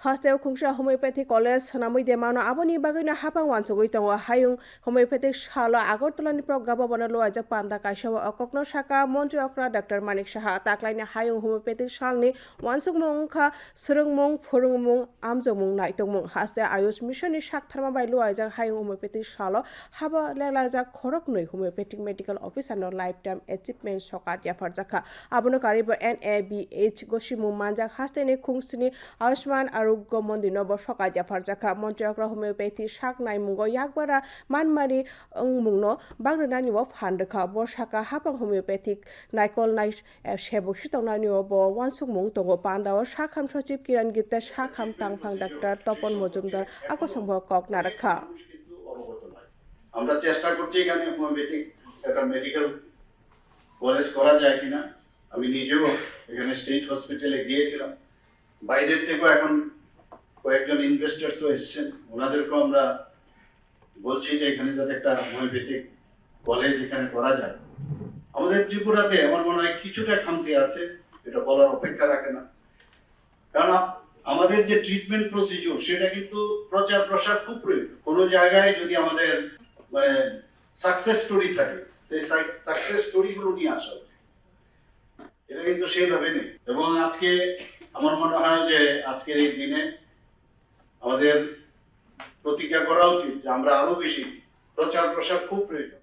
hostel khungsa homeopathy college namui de mano aboni bagino hapang wansugui tongo hayung homeopathic salo agortala ni pro gaba bana lo ajak panda kaisa okokno saka মন্ত্রী অকরা doctor Manik Saha তাকলাইনি হায়ং homeopathic সালনি ওয়ানসুকমং খা সুরংমং ফোরংমং আমজমং নাইতংমং হাসতে আয়ুষ মিশননি সাকথারমা বাইলু আইজাক হায়ং হোমিওপ্যাথিক সালো হাবা লেলাজাক খরক নই হোমিওপ্যাথিক মেডিকেল অফিসার নো লাইফ টাইম অ্যাচিভমেন্ট সকাত ইয়াফার জাখা আবনো কারিব এন এ বি এইচ গসিমু মানজাক হাসতে নে খুংসিনি আয়ুষ্মান আরোগ্য মন্দির নব সকাত ইয়াফার জাখা মন্ত্রী হোমিওপ্যাথি সাক নাই মুঙ্গ ইয়াকবারা মানমারি মুংনো বাংলানি ও ফান্ডখা বর্ষাকা হাপাং হোমিওপ্যাথিক নাইকল নাই সেবক সিতংনানি ও ব ওয়ানসুক মুং তঙ্গ পান্দাও সাখাম সচিব কিরণ গীতা সাখাম তাংফাং ডাক্তার তপন মজুমদার আকসংভ কক অবগত নয় আমরা চেষ্টা করছি এখানে হোমিওপ্যাথিক একটা মেডিকেল কলেজ করা যায় কিনা। আমি নিজেও এখানে স্টেট হসপিটালে গিয়েছিলাম। বাইরের থেকেও এখন কয়েকজন ইনভেস্টার্সও এসেছেন, ওনাদেরকেও আমরা বলছি যে এখানে যাতে একটা হোমিওপ্যাথিক কলেজ এখানে করা যায়। আমাদের ত্রিপুরাতে আমার মনে হয় কিছুটা খামতি আছে, এটা বলার অপেক্ষা রাখে না। কারণ আমাদের যে ট্রিটমেন্ট প্রসিডিউর সেটা কিন্তু প্রচার প্রসার খুব প্রয়োজন। কোনো জায়গায় যদি আমাদের মানে সাকসেস স্টোরি থাকে, সেই সাকসেস স্টোরিগুলো নিয়ে আসা এটা কিন্তু সেইভাবে নেই। এবং আজকে আমার মনে হয় যে আজকের এই দিনে আমাদের প্রতিজ্ঞা করা উচিত যে আমরা আরও বেশি প্রচার প্রসার খুব প্রয়োজন।